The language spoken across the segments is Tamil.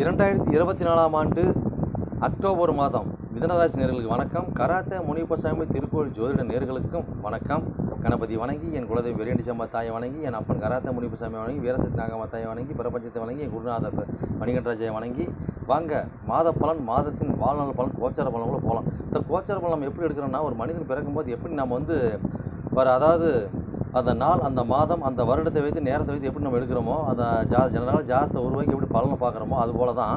இரண்டாயிரத்தி இருபத்தி நாலாம் ஆண்டு அக்டோபர் மாதம் மிதனராசி நேர்களுக்கு வணக்கம். கராத்தே முனிப்பசாமி திருக்கோயில் ஜோதிட நேர்களுக்கும் வணக்கம். கணபதி வணங்கி என் குலதெய்வம் வெறியண்டிசம்மா தாயை வணங்கி என் அப்பன் கராத்தே முனிப்பசாமி வணங்கி வீரசக்தி நாகம்மா தாயை வணங்கி பிரபஞ்சத்தை வணங்கி என் குருநாதர் மணிகண்டராஜை வணங்கி. வாங்க மாத பலன் மாதத்தின் வாழ்நாள் பலன் கோச்சார பலன்களை போகலாம் இந்த கோச்சார பலன் எப்படி எடுக்கிறோன்னா ஒரு மனிதன் பிறக்கும்போது எப்படி நம்ம வந்து வர அதாவது அந்த நாள் அந்த மாதம் அந்த வருடத்தை வைத்து நேரத்தை வைத்து எப்படி நம்ம எடுக்கிறோமோ அந்த ஜா ஜனநாள் ஜாதத்தை உருவாக்கி எப்படி பலனை பார்க்குறோமோ அதுபோல தான்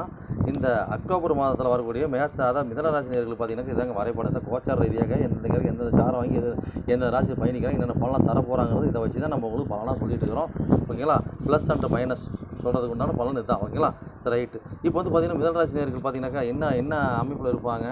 இந்த அக்டோபர் மாதத்தில் வரக்கூடிய மேச அதாவது மிதனராசி நேர்களுக்கு பார்த்தீங்கன்னா இதாங்க வரைபடத்தை கோச்சார ரீதியாக எந்த கிரகம் எந்தெந்த சாரம் வாங்கி எது எந்த ராசி பயணிக்கிறாங்க என்னென்ன பலனை தர போகிறாங்கிறது இதை வச்சு தான் நம்ம உங்களுக்கு பலனாக சொல்லிட்டு இருக்கிறோம். ஓகேங்களா? ப்ளஸ் அண்ட் மைனஸ் சொல்கிறதுக்கு உண்டான பலன் இதுதான். ஓகேங்களா? சரி ரைட்டு இப்போ வந்து பார்த்தீங்கன்னா மிதனராசி நேர்கள் பார்த்தீங்கன்னாக்கா என்ன என்ன அமைப்பில் இருப்பாங்க?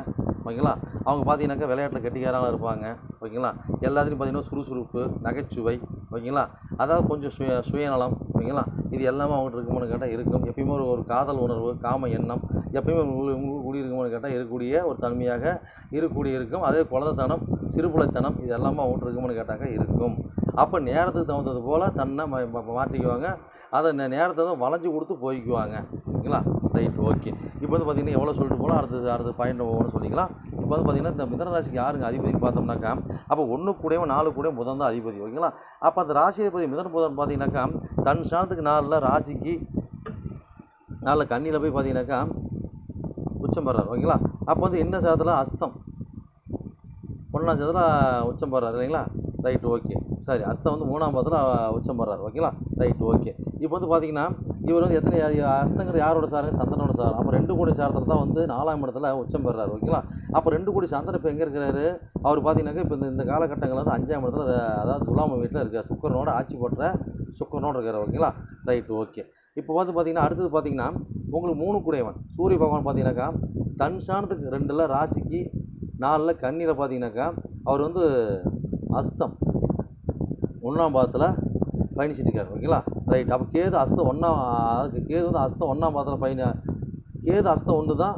ஓகேங்களா? அவங்க பார்த்தீங்கன்னாக்கா விளையாட்டில் கெட்டிக்காராக இருப்பாங்க. ஓகேங்களா? எல்லாத்துலேயும் பார்த்தீங்கன்னா சுறுசுறுப்பு நகைச்சுவை ஓகேங்களா? அதாவது கொஞ்சம் சுய சுயநலம் ஓகேங்களா? இது எல்லாமே அவங்ககிட்ட இருக்குமான்னு கேட்டால் இருக்கும். எப்பயுமே ஒரு ஒரு காதல் உணர்வு காம எண்ணம் எப்பயுமே உங்களுக்கு கூடி இருக்குமான்னு கேட்டால் இருக்கக்கூடிய ஒரு தன்மையாக இருக்கக்கூடிய இருக்கும். அதே குழந்தைத்தனம் சிறுபுலைத்தனம் இது எல்லாமே அவங்ககிட்ட இருக்குமானு கேட்டாக்கா இருக்கும். அப்போ நேரத்துக்கு தகுந்தது போல் தன்னை ம- மாற்றிக்குவாங்க. அதை நேரத்தை தான் வளைஞ்சு கொடுத்து போய்க்குவாங்க. ஓகேங்களா? Right okay. இப்போ வந்து பார்த்தீங்கன்னா எவ்வளோ சொல்லிட்டு போகலாம் அடுத்தது அடுத்த பாயிண்ட் ஒவ்வொன்று சொல்லிக்கலாம் இப்போ வந்து பார்த்தீங்கன்னா இந்த மிதன ராசிக்கு யாருங்க அதிபதி பார்த்தோம்னாக்கா அப்போ ஒன்று கூடயும் நாலு கூடயும் புதன் தான் அதிபதி ஓகேங்களா? அப்போ அந்த ராசிபதி மிதன புதன் பார்த்தீங்கன்னாக்கா தன் சாணத்துக்கு நாளில் ராசிக்கு நாளில் கண்ணியில் போய் பார்த்தீங்கன்னாக்கா உச்சம் பெறார் ஓகேங்களா? அப்போ வந்து என்ன சாதத்தில்? அஸ்தம். ஒன்றாம் சாதத்தில் உச்சம் பெறார் இல்லைங்களா? Right okay. சரி அஸ்தம் வந்து மூணாம் பாதத்தில் உச்சம் பெறார் ஓகேங்களா? Right okay. இப்போ வந்து பார்த்தீங்கன்னா இவர் வந்து எத்தனை அஸ்தங்கிறது யாரோட சாருங்க சந்திரனோட சார். அப்போ ரெண்டு கோடி சாரத்தில் தான் வந்து நாலாம் இடத்துல உச்சம் பெறாரு ஓகேங்களா? அப்போ ரெண்டு கோடி சந்திரன் இப்போ எங்கே இருக்கிறாரு? அவர் பார்த்தீங்கன்னாக்கா இப்போ இந்த இந்த காலகட்டங்களில் வந்து அஞ்சாம் இடத்துல அதாவது துலாம வீட்டில் இருக்கார். சுக்கரனோட ஆட்சி போட்டுற சுக்கரனோட இருக்கார் ஓகேங்களா? Right okay. இப்போ வந்து பார்த்திங்கன்னா அடுத்தது பார்த்திங்கன்னா உங்களுக்கு மூணு குடையவன். சூரிய பகவான் பார்த்தீங்கன்னாக்கா தன் சாணத்துக்கு ரெண்டில் ராசிக்கு நாலில் கண்ணியில் பார்த்தீங்கன்னாக்கா அவர் வந்து அஸ்தம். ஒன்றாம் பாதத்தில் பயணிச்சிட்டு இருக்காரு ஓகேங்களா? ரைட் அப்போ கேது அஸ்தம் ஒன்றாம் கேது வந்து அஸ்தம் ஒன்றாம் பாதத்தில் பயணி கேது அஸ்தம் ஒன்று தான்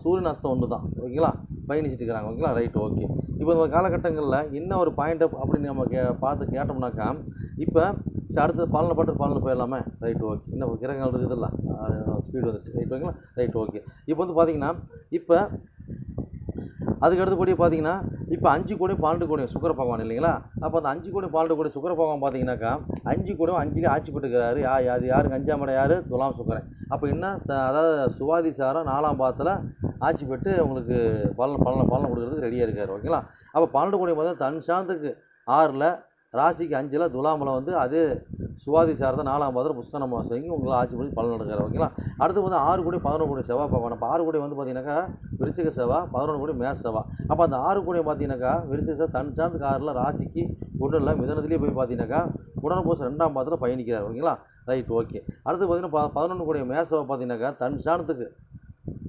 சூரியன் அஸ்தம் ஒன்று தான் ஓகேங்களா? பயணிச்சிட்டு இருக்கிறாங்க ஓகேங்களா? ரைட் ஓகே இப்போ இந்த காலகட்டங்களில் என்ன ஒரு பாயிண்ட் அப்படின்னு நம்ம கே பார்த்து கேட்டோம்னாக்கா இப்போ சரி அடுத்தது பாலனை பட்டு பாலனை போயிடலாமே. ரைட் ஓகே இன்னும் கிரகங்கள் இருக்குதுல்ல ஸ்பீடு வந்துருச்சு. ரைட் ஓகேங்களா? ரைட் ஓகே இப்போ வந்து பார்த்தீங்கன்னா இப்போ அதுக்கு அடுத்தபடி பார்த்தீங்கன்னா இப்போ அஞ்சு கோடி பன்னெண்டு கோடி சுக்கர பகவான் இல்லைங்களா? அப்போ அந்த அஞ்சு கோடி பன்னெண்டு கோடி சுக்கர பகவான் பார்த்தீங்கன்னாக்கா அஞ்சு கோடி அஞ்சுலேயே ஆட்சி பெற்றுக்கிறாரு யா அது யாருங்க அஞ்சாம் இடம் யார்? துலாம் சுக்கரன். அப்போ என்ன ச அதாவது சுவாதி சாரம் நாலாம் பாதத்தில் ஆட்சி பெற்று உங்களுக்கு பலன் பலன் பலன் கொடுக்குறதுக்கு ரெடியாக இருக்கார். ஓகேங்களா? அப்போ பன்னெண்டு கோடி பார்த்தா தன் சாந்தத்துக்கு ஆறில் ராசிக்கு அஞ்சில் துலாமில் வந்து அது சுவாதி சார்ந்த நாலாம் பாதத்தில் புஷ்கர மாதம் உங்களை ஆட்சி பண்ணி பலன் நடக்கிறார் ஓகேங்களா? அடுத்து வந்து ஆறு கோடி பதினொன்று கோடி செவ்வாய் பார்க்கணும் அப்போ ஆறு கோடி வந்து பார்த்தீங்கன்னாக்கா விருச்சிக செவ்வாய் பதினொன்று கோடி மேச செவ்வாய். அப்போ அந்த ஆறு கோடி பார்த்தீங்கன்னாக்கா விருச்சிக செவ்வாய் தன் சார்ந்த ஆறில் ராசிக்கு ஒன்றும் இல்லை மிதனத்துலேயே போய் பார்த்தீங்கன்னாக்கா புனர்பூசம் ரெண்டாம் பாதத்தில் பயணிக்கிறார் ஓகேங்களா? Right okay. அடுத்து பார்த்தீங்கன்னா ப பதினொன்று கோடி மேசவை செவ்வாய் பார்த்தீங்கன்னாக்கா தன் சாணத்துக்கு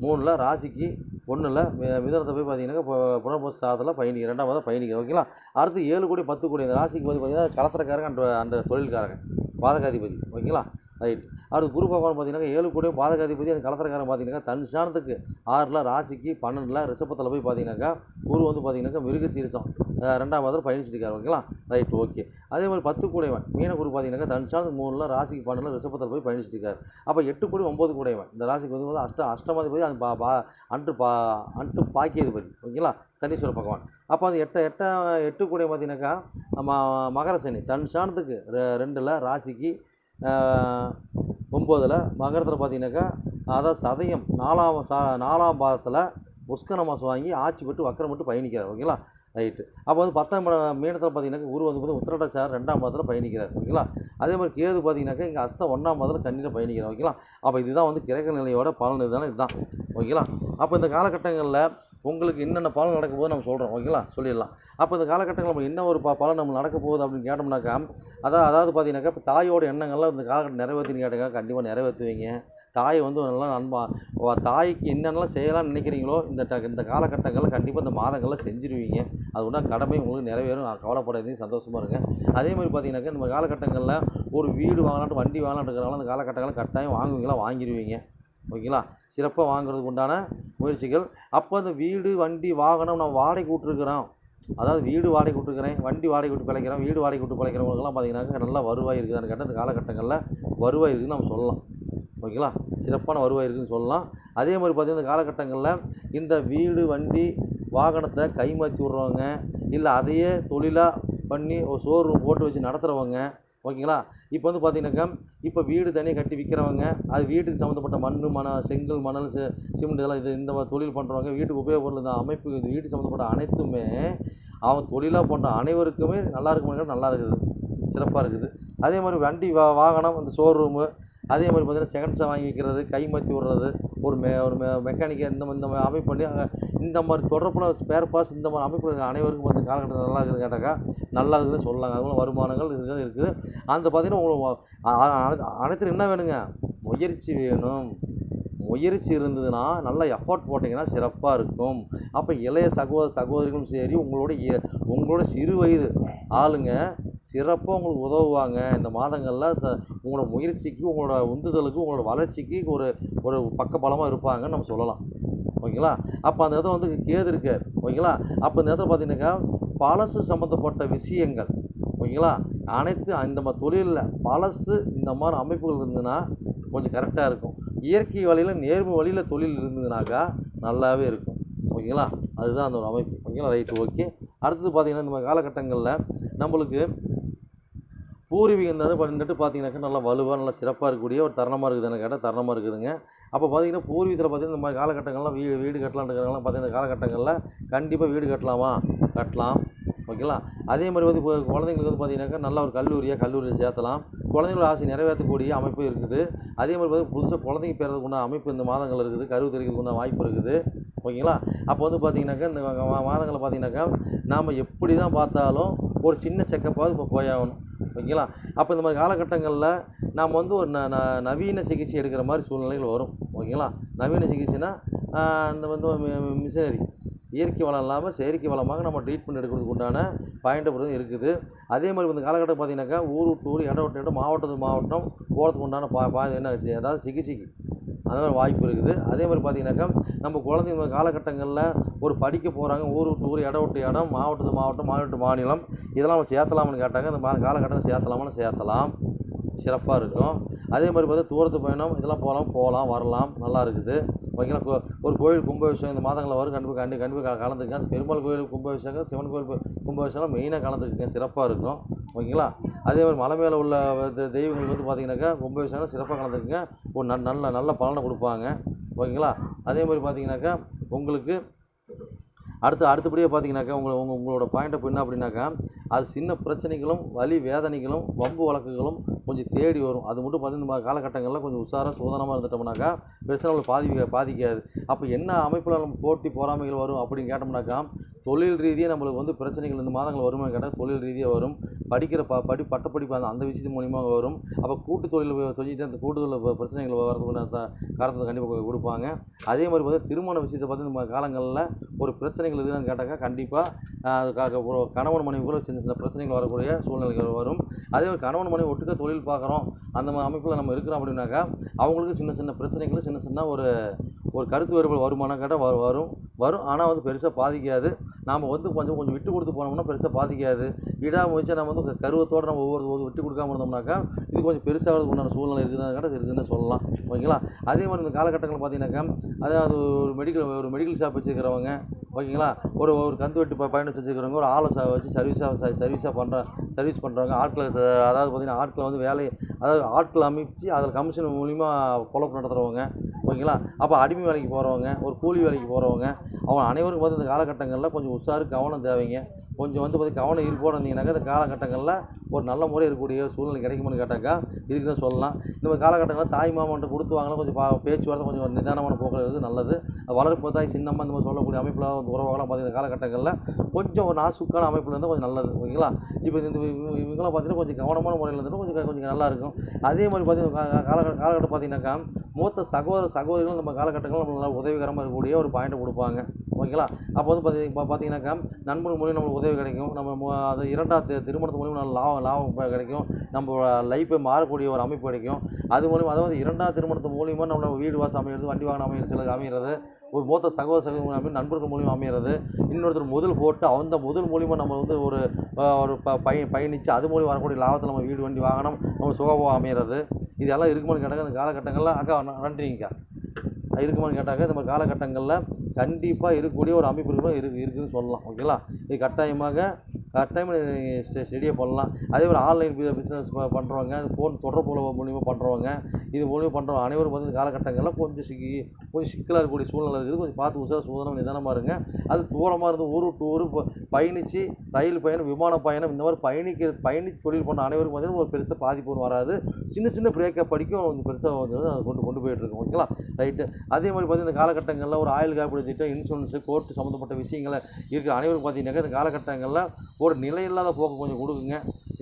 மூணில் ராசிக்கு ஒன்றில் மிதனத்தை போய் பார்த்தீங்கன்னா இப்போ புனர்பூச சாதத்தில் பயணிக்கிறேன் ரெண்டாவது பாதம் பயணிக்கிறேன் ஓகேங்களா அடுத்து ஏழு கோடி பத்து கோடி இந்த ராசிக்கு வந்து பார்த்தீங்கன்னா கலசரக்காரங்க அந்த அந்த தொழில்காரங்க பாதகாதிபதி ஓகேங்களா ரைட் அடுத்து குரு பகவான் பார்த்தீங்கன்னா ஏழு கோடியும் பாதகாதிபதி அந்த கலசரக்காரன் பார்த்தீங்கன்னா தன் சாணத்துக்கு ஆறில் ராசிக்கு பன்னெண்டில் ரிஷபத்தில் போய் பார்த்தீங்கன்னாக்கா குரு வந்து பார்த்தீங்கன்னாக்கா மிருக சீரிசம் ரெண்டாம் பாதத்தில் பயணிச்சிட்டு ஓகேங்களா? Right okay. அதே மாதிரி பத்து கூடைவன் மீனகுரு பார்த்தீங்கன்னாக்கா தன் சாணத்துக்கு மூணில் ராசிக்கு பன்னெண்டில் ரிஷபத்தில் போய் பயணிச்சிட்டு இருக்காரு அப்போ எட்டு கோடி ஒம்பது கூடைவன். இந்த ராசிக்கு வந்து அஷ்ட அஷ்டமாதிபதி அது பா பா அன்று பா அன்று பாக்கியதிபதி ஓகேங்களா? சனீஸ்வர பகவான். அப்போ அது எட்ட எட்ட எட்டு கூடை பார்த்தீங்கன்னாக்கா நம்ம மகர சனி தன் சாணத்துக்கு ரெ- ரெண்டில் ராசிக்கு ஒம்போதில் மகரத்தில் பார்த்தீங்கன்னாக்கா அதான் சதயம் நாலாம் சா நாலாம் பாதத்தில் புஷ்கர மாதம் வாங்கி ஆட்சி பட்டு வக்கரம் மட்டும் பயணிக்கிறார் ஓகேங்களா? ரைட்டு. அப்போ வந்து பத்தாம் மீனத்தில் பார்த்தீங்கன்னாக்கா குரு வந்து பார்த்து உத்திரட்ட ரெண்டாம் மாதத்தில் பயணிக்கிறார் ஓகேங்களா? அதே மாதிரி கேது பார்த்தீங்கன்னாக்கா இங்கே அஸ்தம் ஒன்றாம் மாதத்தில் கண்ணியில் பயணிக்கிறார் ஓகேங்களா? அப்போ இதுதான் வந்து கிரக நிலையோட பலன் இதுதானே இதுதான் ஓகேங்களா? அப்போ இந்த காலகட்டங்களில் உங்களுக்கு என்னென்ன பலன் நடக்க போது நம்ம சொல்கிறோம் ஓகேங்களா? சொல்லிடலாம். அப்போ இந்த காலகட்டங்களில் நம்ம என்ன ஒரு ப பலன் நம்ம நடக்க போகுது அப்படின்னு கேட்டோம்னாக்கா அதான் அதாவது பார்த்தீங்கன்னாக்கா இப்போ தாயோட எண்ணங்கள்லாம் இந்த காலகட்டம் நிறைவேற்றின்னு கேட்டாங்க கண்டிப்பாக நிறைவேற்றுவீங்க தாயை வந்து நல்லா நண்பா தாய்க்கு என்னென்னலாம் செய்யலாம்னு நினைக்கிறீங்களோ இந்த ட இந்த காலகட்டங்களில் கண்டிப்பாக இந்த மாதங்களில் செஞ்சிருவீங்க. அது ஒன்றா கடமை உங்களுக்கு நிறைவேறும். கவலைப்படாதீங்க சந்தோஷமாக இருங்க. அதே மாதிரி பார்த்தீங்கன்னாக்கா இந்த காலகட்டங்களில் ஒரு வீடு வாங்கலான்ட்டு வண்டி வாங்கலான்ட்டுக்கிறனால அந்த காலகட்டங்களில் கட்டாயம் வாங்குவீங்களா? வாங்கிடுவீங்க ஓகேங்களா? சிறப்பாக வாங்குறதுக்கு உண்டான முயற்சிகள். அப்போ அந்த வீடு வண்டி வாகனம் நம்ம வாடகை விட்ருக்குறோம் அதாவது வீடு வாடகை விட்டுருக்கிறேன் வண்டி வாடகை விட்டு பிழைக்கிறோம் வீடு வாடகை விட்டு பிழைக்கிறவங்களுக்குலாம் பார்த்திங்கனாக்கா நல்லா வருவாய் இருக்குதான்னு கேட்டால் இந்த காலகட்டங்களில் வருவாய் இருக்குதுன்னு நம்ம சொல்லலாம். ஓகேங்களா? சிறப்பான வருவாய் இருக்குதுன்னு சொல்லலாம். அதே மாதிரி பார்த்திங்கன்னா இந்த காலகட்டங்களில் இந்த வீடு வண்டி வாகனத்தை கைமாற்றி விட்றவங்க இல்லை அதையே தொழிலாக பண்ணி ஒரு ஷோரூம் போட்டு வச்சு நடத்துகிறவங்க ஓகேங்களா? இப்போ வந்து பார்த்தீங்கன்னாக்கா இப்போ வீடு தனியாக கட்டி விற்கிறவங்க அது வீட்டுக்கு சம்மந்தப்பட்ட மண் மண செங்கல் மணல் சி சிமெண்ட் இதெல்லாம் இது இந்த மாதிரி தொழில் பண்ணுறவங்க வீட்டுக்கு உபயோகப்பொருள் இந்த அமைப்பு இது வீட்டுக்கு சம்மந்தப்பட்ட அனைத்துமே அவன் தொழிலாக பண்ணுற அனைவருக்குமே நல்லா இருக்குமே நல்லா இருக்குது. சிறப்பாக இருக்குது. அதே மாதிரி வண்டி வா வாகனம் அந்த ஷோரூமு அதே மாதிரி பார்த்திங்கன்னா செகண்ட்ஸை வாங்கி கை மாற்றி விட்றது ஒரு மெ ஒரு மெ மெக்கானிக்கை இந்த மாதிரி இந்த மாதிரி அமைப்பு பண்ணி அங்கே இந்த மாதிரி தொடர்புல ஸ்பேர் பாஸ் இந்த மாதிரி அமைப்பு அனைவருக்கும் பார்த்து காலகட்டம் நல்லா இருக்குது கேட்டாக்கா நல்லா இருக்குதுன்னு சொல்லலாங்க அதுவும் வருமானங்கள் இருக்குது இருக்குது அந்த பார்த்தீங்கன்னா உங்களுக்கு அனைத்து என்ன வேணுங்க? முயற்சி வேணும். முயற்சி இருந்ததுன்னா நல்லா எஃபோர்ட் போட்டிங்கன்னா சிறப்பாக இருக்கும். அப்போ இளைய சகோதர சகோதரிகளும் சரி உங்களோட உங்களோட சிறு வயது ஆளுங்க சிறப்பாக உங்களுக்கு உதவுவாங்க. இந்த மாதங்களில் உங்களோட முயற்சிக்கு உங்களோட உந்துதலுக்கு உங்களோட வளர்ச்சிக்கு ஒரு ஒரு பக்கபலமாக இருப்பாங்கன்னு நம்ம சொல்லலாம். ஓகேங்களா? அப்போ அந்த இடத்துல வந்து கேது இருக்கார். ஓகேங்களா? அப்போ இந்த இடத்துல பார்த்தீங்கன்னாக்கா பழசு சம்மந்தப்பட்ட விஷயங்கள். ஓகேங்களா? அனைத்து இந்த மாதிரி தொழிலில் பழசு இந்த மாதிரி அமைப்புகள் இருந்ததுன்னா கொஞ்சம் கரெக்டாக இருக்கும். இயற்கை வழியில் நேர்மை வழியில் தொழில் இருந்ததுனாக்கா நல்லாவே இருக்கும். ஓகேங்களா? அதுதான் அந்த ஒரு அமைப்பு. ஓகேங்களா? Right okay. அடுத்தது பார்த்தீங்கன்னா இந்த மாதிரி காலகட்டங்களில் நம்மளுக்கு பூர்வீகம் வந்து பண்ணிட்டு பார்த்தீங்கன்னாக்கா நல்லா வலுவாக நல்லா சிறப்பாக இருக்கக்கூடிய ஒரு தருணமாக இருக்குதுன்னு கேட்டால் தருணமாக இருக்குதுங்க. அப்போ பார்த்தீங்கன்னா பூர்வீகத்தில் பார்த்தீங்கன்னா இந்த மாதிரி காலகட்டங்கள்லாம் வீடு வீடு கட்டலாம்னு பார்த்தீங்கன்னா இந்த காலகட்டங்களில் கண்டிப்பாக வீடு கட்டலாமா? கட்டலாம். ஓகேங்களா? அதே மாதிரி வந்து இப்போ குழந்தைங்களுக்கு வந்து பார்த்தீங்கன்னாக்கா நல்ல ஒரு கல்லூரியாக கல்லூரியில் சேர்த்தலாம். குழந்தைங்களோட ஆசை நிறைவேற்றக்கூடிய அமைப்பு இருக்குது. அதே மாதிரி வந்து புதுசாக குழந்தைங்க பெறதுக்கு உண்டான அமைப்பு இந்த மாதங்கள் இருக்குது. கருவு தெரிவிக்கிறதுக்கு வாய்ப்பு இருக்குது. ஓகேங்களா? அப்போ வந்து பார்த்திங்கனாக்கா இந்த மாதங்களை மாதங்களில் பார்த்தீங்கன்னாக்கா நாம் எப்படி தான் பார்த்தாலும் ஒரு சின்ன செக்கப்பாவது இப்போ போயாகணும். ஓகேங்களா? அப்போ இந்த மாதிரி காலகட்டங்களில் நாம் வந்து ஒரு ந ந- நவீன சிகிச்சை எடுக்கிற மாதிரி சூழ்நிலைகள் வரும். ஓகேங்களா? நவீன சிகிச்சைனா இந்த வந்து மிஷினரி இயற்கை வளம் இல்லாமல் செயற்கை வளமாக நம்ம ட்ரீட்மெண்ட் எடுக்கிறதுக்கு உண்டான பாயிண்ட் இருக்குது. அதே மாதிரி இந்த காலகட்டம் பார்த்தீங்கன்னாக்கா ஊர் விட்டு ஊர் இடம் விட்டு இடம் மாவட்டத்துக்கு மாவட்டம் போகிறதுக்கு உண்டான பா பா என்ன அதாவது சிகிச்சைக்கு. அந்த மாதிரி வாய்ப்பு இருக்குது. அதே மாதிரி பார்த்தீங்கன்னாக்கா நம்ம குழந்தைங்க காலகட்டங்களில் ஒரு படிக்க போகிறாங்க ஊர் விட்டு ஊர் இடம் விட்டு இடம் மாவட்டத்து மாவட்டம் மாநில மாநிலம் இதெல்லாம் அவங்க சேர்த்தலாம்னு கேட்டாங்க இந்த மா காலகட்டத்தில் சேர்த்தலாமான்னு சேர்த்தலாம். சிறப்பாக இருக்கும். அதே மாதிரி பார்த்தா தூரத்து பயணம் இதெல்லாம் போகலாம் போகலாம் வரலாம் நல்லா இருக்குது. ஓகேங்களா கோ- ஒரு கோயில் கும்பாபிஷேகம் இந்த மாதங்களில் வரும். கண்டிப்பாக கண்டி கண்டிப்பாக கலந்துருக்கேன் அது பெருமாள் கோயில் கும்பாபிஷேகம் சிவன் கோயில் கும்பாபிஷேகம் மெயினாக கலந்துருக்கேன் சிறப்பாக இருக்கும். ஓகேங்களா? அதே மாதிரி மலை மேலே உள்ள தெய்வங்களுக்கு வந்து பார்த்தீங்கன்னாக்கா கும்பாபிஷேகம் சிறப்பாக கலந்துருக்குங்க ஒரு நல் நல்ல நல்ல பலனை கொடுப்பாங்க. ஓகேங்களா? அதே மாதிரி பார்த்தீங்கன்னாக்கா உங்களுக்கு அடுத்து அடுத்தபடியாக பார்த்தீங்கன்னாக்கா உங்களை உங்கள் உங்களோட பாயிண்ட் ஆஃப் என்ன அப்படின்னாக்கா அது சின்ன பிரச்சனைகளும் வலி வேதனைகளும் வம்பு வழக்குகளும் கொஞ்சம் தேடி வரும். அது மட்டும் பார்த்தீங்கன்னா இந்த காலகட்டங்களில் கொஞ்சம் உஷாராக சோதனமாக இருந்துட்டோம்னாக்கா பிரச்சனை நம்மளுக்கு பாதிக்க பாதிக்காது. அப்போ என்ன அமைப்பில் நம்ம போட்டி பொறாமைகள் வரும் அப்படின்னு கேட்டோம்னாக்கா தொழில் ரீதியாக நம்மளுக்கு வந்து பிரச்சனைகள் இந்த மாதங்கள் வருமா கேட்டால் தொழில் ரீதியாக வரும். படிக்கிற ப படி பட்டப்படிப்பு அந்த அந்த விஷயத்து மூலியமாக வரும். அப்போ கூட்டு தொழில் சொல்லிட்டு அந்த கூட்டு தொழில் பிரச்சனைகள் வரதுக்கு காரணத்தை கண்டிப்பாக கொடுப்பாங்க. அதே மாதிரி பார்த்தா திருமண விஷயத்தை பார்த்து இந்த காலங்களில் ஒரு பிரச்சனைகள் இருக்குதான்னு கேட்டாக்கா கண்டிப்பாக அதுக்காக கணவன் கணவன் மனைவிக்குள்ள சின்ன சின்ன பிரச்சனைகள் வரக்கூடிய சூழ்நிலைகள் வரும். அதே மாதிரி கணவன் மனைவி ஒட்டுக்க தொழில் பார்க்குறோம். அந்த அமைப்பில் நம்ம இருக்கிறோம் அப்படின்னாக்கா அவங்களுக்கு சின்ன சின்ன பிரச்சனைகள் சின்ன சின்ன ஒரு ஒரு கருத்து வேறுபாடு வருமானம் கேட்டால் வரும். வரும். ஆனால் வந்து பெருசாக பாதிக்காது. நாம் வந்து கொஞ்சம் கொஞ்சம் விட்டு கொடுத்து போனோம்னா பெருசாக பாதிக்காது. விடாமுயற்சியாக நம்ம வந்து கருவத்தோடு நம்ம ஒவ்வொரு ஒவ்வொரு விட்டு கொடுக்காம இருந்தோம்னாக்கா இது கொஞ்சம் பெருசாகிறதுக்கு உண்டான சூழ்நிலை இருக்குதுன்னு கேட்டால் இருக்குதுன்னு சொல்லலாம். ஓகேங்களா? அதே மாதிரி இந்த காலகட்டங்கள் பார்த்தீங்கன்னாக்கா அதாவது ஒரு மெடிக்கல் ஒரு மெடிக்கல் ஷாப் வச்சுருக்கிறவங்க ஓகேங்களா? ஒரு ஒரு கந்து வெட்டு ப- பயணம் செஞ்சுக்கிறவங்க ஒரு ஆளை வச்சு சர்வீஸாக சர்வீஸாக பண்ணுற சர்வீஸ் பண்ணுறவங்க ஆட்களை அதாவது பார்த்தீங்கன்னா ஆட்களை வந்து வேலையை அதாவது ஆட்களை அமைச்சு அதில் கமிஷன் மூலிமா பொழப்பு நடத்துகிறவங்க ஓகேங்களா? அப்போ அடிமை வேலைக்கு போகிறவங்க ஒரு கூலி வேலைக்கு போகிறவங்க அவங்க அனைவருக்கும் வந்து இந்த காலகட்டங்களில் கொஞ்சம் உஷாரு கவனம் தேவைங்க. கொஞ்சம் வந்து பார்த்து கவனம் ஈர்ப்போடு இருந்தீங்கன்னாக்கா இந்த காலகட்டங்களில் ஒரு நல்ல முறை இருக்கக்கூடிய சூழ்நிலை கிடைக்குமான்னு கேட்டாக்கா இருக்குன்னு சொல்லலாம். இந்த மாதிரி காலகட்டங்களில் தாய் மாமன்ட்டு கொடுத்து வாங்கினா கொஞ்சம் பா பேச்சுவார்த்தை கொஞ்சம் நிதானமான போக்கில் இருக்குது நல்லது. வளர்ப்பு தாய் சின்னம்மா இந்த மாதிரி சொல்லக்கூடிய அமைப்பில் வந்து உறவுகளாம் பார்த்தீங்கன்னா காலகட்டங்களில் கொஞ்சம் ஒரு நாசுக்கான அமைப்பில் இருந்தால் கொஞ்சம் நல்லது ஓகேங்களா? இப்போ இந்த இவங்களாம் இவங்கெல்லாம் கொஞ்சம் கவனமான முறையில் இருந்துட்டு கொஞ்சம் கொஞ்சம் நல்லா இருக்கும். அதே மாதிரி பார்த்தீங்கன்னா கா- காலகட்டம் பார்த்தீங்கன்னாக்கா மூத்த சகோதர சகோதரிகள் நம்ம காலகட்டங்களில் காலகட்டங்கள் நம்மளுக்கு நல்லா உதவிகரமாக இருக்கக்கூடிய ஒரு பாயிண்ட்டை கொடுப்பாங்க. ஓகேங்களா? அப்போ வந்து பார்த்தி இப்போ பார்த்தீங்கன்னாக்கா நண்பர்கள் மூலியம் நம்மளுக்கு உதவி கிடைக்கும். நம்ம அது இரண்டாவது திருமணத்து மூலியம் நல்ல லாபம் லாபம் கிடைக்கும். நம்ம லைஃப்பை மாறக்கூடிய ஒரு அமைப்பு கிடைக்கும். அது மூலியம் அதாவது இரண்டாம் திருமணத்து மூலியமாக நம்ம வீடு வாசம் அமைகிறது வண்டி வாகனம் அமைகிறது சிலருக்கு அமைகிறது ஒரு மூத்த சகோதர சகோதரி அமைப்பு நண்பர்கள் மூலியம் அமைகிறது இன்னொருத்தர் முதல் போட்டு அந்த முதல் மூலியமாக நம்ம வந்து ஒரு ஒரு ப பய பயணித்து அது மூலியம் வரக்கூடிய லாபத்தில் நம்ம வீடு வண்டி வாகனம் நம்ம சுகமாக அமைகிறது இதெல்லாம் இருக்குமான்னு கேட்டாங்க அந்த காலகட்டங்களில் அக்கா நன்றிங்கக்கா. இருக்குமான்னு கேட்டாங்க இந்த மாதிரி காலகட்டங்களில் கண்டிப்பாக இருக்கக்கூடிய ஒரு அமைப்பு இருக்குதுன்னு சொல்லலாம். ஓகேங்களா? இது கட்டாயமாக கரெக்ட் டைமில் ஸ்டெடியாக பண்ணலாம் அதே மாதிரி ஆன்லைன் பிஸ்னஸ் பண்ணுறவங்க ஃபோன் தொடர்பு மூலிமா பண்ணுறவங்க இது மூலியமாக பண்ணுறவங்க அனைவரும் வந்து இந்த காலகட்டங்களில் கொஞ்சம் சிக்கி கொஞ்சம் சிக்கலாக இருக்கக்கூடிய சூழ்நிலை இருக்குது. கொஞ்சம் பார்த்து உசார சூதனம் நிதானமாக இருங்க. அது தூரமாக இருந்து ஒரு டூரு பயணித்து ரயில் பயணம் விமான பயணம் இந்த மாதிரி பயணிக்க பயணித்து தொழில் பண்ண அனைவருக்கும் பார்த்தீங்கன்னா ஒரு பெருசாக பாதிப்பு ஒன்று வராது. சின்ன சின்ன பிரேக்கப் படிக்கும் கொஞ்சம் பெருசாக வந்து அதை கொண்டு கொண்டு போயிட்டு இருக்கும் ஓகேங்களா? ரைட்டு அதே மாதிரி பார்த்தீங்கன்னா இந்த காலகட்டங்களில் ஒரு ஆயுள் காப்பீடு திட்டம் இன்சூரன்ஸு கோர்ட்டு சம்மந்தப்பட்ட விஷயங்களை இருக்கிற அனைவரும் பார்த்தீங்கன்னாக்கா இந்த காலகட்டங்களில் ஒரு நிலையில்லாத போக்கு கொஞ்சம் கொடுக்குங்க.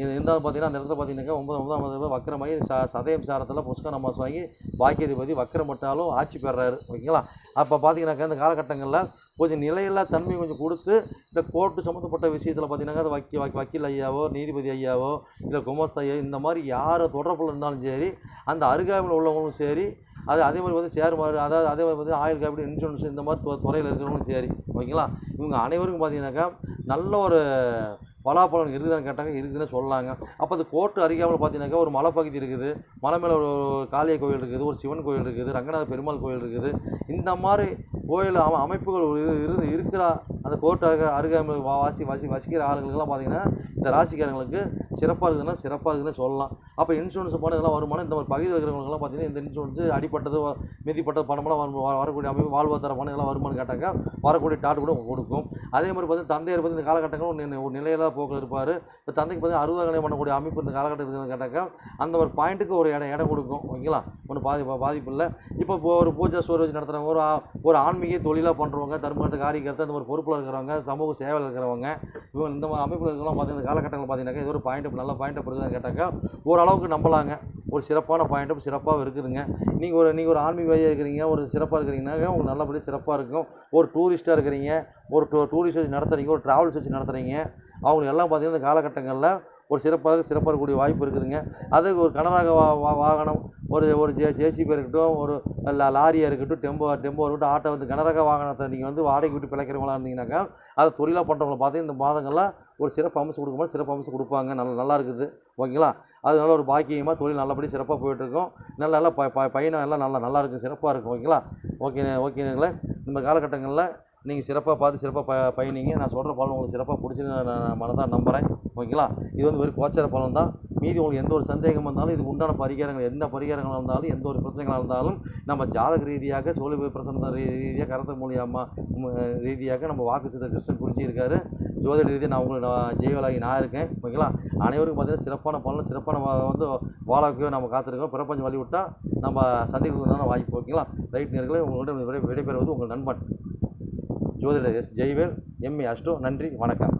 இருந்தாலும் பார்த்தீங்கன்னா அந்த இடத்துல பார்த்தீங்கன்னாக்கா ஒன்பது ஒன்பதாம் தேதி வக்கரமாகி ச சதயம் சாரத்தில் புஷ்கர நம்ம வாங்கி பாக்கியதிபதி வக்கரமட்டாலும் ஆட்சி பெறாரு. ஓகேங்களா? அப்போ பார்த்தீங்கன்னாக்கா இந்த காலகட்டங்களில் கொஞ்சம் நிலையில்லா தன்மை கொஞ்சம் கொடுத்து இந்த கோர்ட்டு சம்மந்தப்பட்ட விஷயத்தில் பார்த்தீங்கன்னாக்கா அது வக்கி வக்கி- வக்கீல் ஐயாவோ நீதிபதி ஐயாவோ இல்லை குமாஸ்தா ஐயோ இந்த மாதிரி யார் தொடர்பில் இருந்தாலும் சரி அந்த அருகாமையில் உள்ளவங்களும் சரி அது அதே மாதிரி வந்து சேர் மாதிரி அதாவது அதே மாதிரி வந்து ஆயுள் காப்பீடு இன்சூரன்ஸ் இந்த மாதிரி துறையில் இருக்கிறவங்களும் சரி. ஓகேங்களா? இவங்க அனைவருக்கும் பார்த்தீங்கன்னாக்கா நல்ல ஒரு பலாப்பழம் இருக்குதான்னு கேட்டாங்க இருக்குதுன்னு சொன்னாங்க அப்போ அது கோட்டு அறியாமல் பார்த்தீங்கன்னாக்கா ஒரு மலைப்பகுதி இருக்குது. மலை மேலே ஒரு காளிய கோயில் இருக்குது ஒரு சிவன் கோயில் இருக்குது ரங்கநாத பெருமாள் கோயில் இருக்குது. இந்த மாதிரி கோயில் அமைப்புகள் இரு- இருந்து இருக்கிற அந்த கோர்ட்டு அருக அருகாமல் வா வாசி வாசி வசிக்கிற ஆளுங்களுக்குலாம் பார்த்தீங்கன்னா இந்த ராசிக்காரங்களுக்கு சிறப்பாக இருக்குதுன்னா சிறப்பாக இருக்குதுன்னு சொல்லலாம். அப்போ இன்சூரன்ஸ் பணம் இதெல்லாம் வருமானம் இந்த மாதிரி பகுதியில் இருக்கிறவங்கலாம் பார்த்தீங்கன்னா இந்த இன்சூரன்ஸ் அடிப்பட்டது மிதிப்பட்டது பணமெல்லாம் வரும் வ- வரக்கூடிய அமைப்பு வாழ்வாதார பணம் இதெல்லாம் வருமானு கேட்டாங்க வரக்கூடிய டாட் கூட கொடுக்கும். அதே மாதிரி பார்த்தீங்கன்னா தந்தையை வந்து இந்த காலகட்டங்களும் ஒரு நிலையில போக்கில் இருப்பார். இப்போ தந்தைக்கு பார்த்தீங்கன்னா அறுபதாம் பண்ணக்கூடிய அமைப்பு இந்த காலகட்டத்தில் இருக்குதுன்னு கேட்டாக்கா அந்த ஒரு பாயிண்ட்டுக்கு ஒரு இடம் இடம் கொடுக்கும். ஓகேங்களா? ஒன்றும் பாதிப்பு பாதிப்பு இல்லை. இப்போ ஒரு பூஜை ஸ்டோரேஜ் நடத்துகிறவங்க ஒரு ஒரு ஆன்மீக தொழிலாக பண்ணுறவங்க தர்மத்தை காரியக்கரத்தை அந்த ஒரு பொறுப்பு பொறுப்பில் இருக்கிறவங்க சமூக சேவையில் இருக்கிறவங்க இவங்க இந்த மாதிரி அமைப்பில் இருக்கலாம் பார்த்தீங்கன்னா காலகட்டங்கள் பார்த்தீங்கன்னாக்கா இது ஒரு பாயிண்ட் நல்ல பாயிண்ட் இருக்குதுன்னு கேட்டாக்கா ஓரளவுக்கு நம்பலாங்க. ஒரு சிறப்பான பாயிண்ட்டும் சிறப்பாக இருக்குதுங்க. நீங்கள் ஒரு நீங்கள் ஒரு ஆன்மீகவாதியாக இருக்கிறீங்க ஒரு சிறப்பாக இருக்கிறீங்கன்னாக்கா உங்களுக்கு நல்லபடியாக சிறப்பாக இருக்கும். ஒரு டூரிஸ்ட்டாக இருக்கிறீங்க ஒரு டூ டூரிஸ்ட் வச்சு நடத்துகிறீங்க ஒரு ட்ராவல்ஸ் வச்சு நடத்துகிறீங்க அவங்களுக்கு எல்லாம் பார்த்தீங்கன்னா இந்த காலகட்டங்களில் ஒரு சிறப்பாக சிறப்பாக இருக்கக்கூடிய வாய்ப்பு இருக்குதுங்க. அதுக்கு ஒரு கனரக வா வா- வாகனம் ஒரு ஒரு ஜே ஜேசிபி இருக்கட்டும் ஒரு லாரியாக இருக்கட்டும் டெம்போ டெம்போ இருக்கட்டும் ஆட்டோ வந்து கனரக வாகனத்தை நீங்கள் வந்து வாடகை விட்டு பிழைக்கிறவங்களா இருந்தீங்கன்னாக்கா அதை தொழிலாக பண்ணுறவங்கள பார்த்து இந்த மாதங்கள்லாம் ஒரு சிறப்பு அம்சம் கொடுக்கும்போது சிறப்பு அம்சம் கொடுப்பாங்க. நல்லா நல்லா இருக்குது. ஓகேங்களா? அதனால ஒரு பாக்கியமாக தொழில் நல்லபடி சிறப்பாக போயிட்டுருக்கும். நல்ல நல்லா ப ப பயணம் எல்லாம் நல்லா நல்லா இருக்கும் சிறப்பாக இருக்கும் ஓகேங்களா? ஓகே ஓகேங்களே. இந்த காலகட்டங்களில் நீங்கள் சிறப்பாக பார்த்து சிறப்பாக ப பயணிங்க. நான் சொல்கிற பலன் உங்களுக்கு சிறப்பாக பிடிச்சிருந்து நான் நான் மனதாக நம்புகிறேன் ஓகேங்களா? இது வந்து வெறும் கோச்சார பலன் தான். மீதி உங்களுக்கு எந்த ஒரு சந்தேகம் இருந்தாலும் இது உண்டான பரிகாரங்கள் எந்த பரிகாரங்களாக இருந்தாலும் எந்த ஒரு பிரச்சனைகளாக இருந்தாலும் நம்ம ஜாதக ரீதியாக சோழி பிரசன்ன ரீதியாக கருத்து மூலியமாக ரீதியாக நம்ம வாக்கு சித்த கிருஷ்ணன் குறிச்சி ஜோதிட ரீதியாக நான் உங்களுக்கு நான் ஜெயவலாகி நான் இருக்கேன். ஓகேங்களா? அனைவருக்கும் பார்த்தீங்கன்னா சிறப்பான பலன் சிறப்பான வந்து வாழக்கையோ நம்ம காத்திருக்கோம் பிரபஞ்சம் வழிவிட்டால் நம்ம சந்திக்கிறதுக்கான வாய்ப்பு. ஓகேங்களா? ரைட் நேர்களை உங்கள்கிட்ட விடை விடைபெறுவது உங்கள் நண்பன். ஜோதிடர் எஸ் ஜெய்வேல் எம்ஏ அஷ்டோ நன்றி வணக்கம்.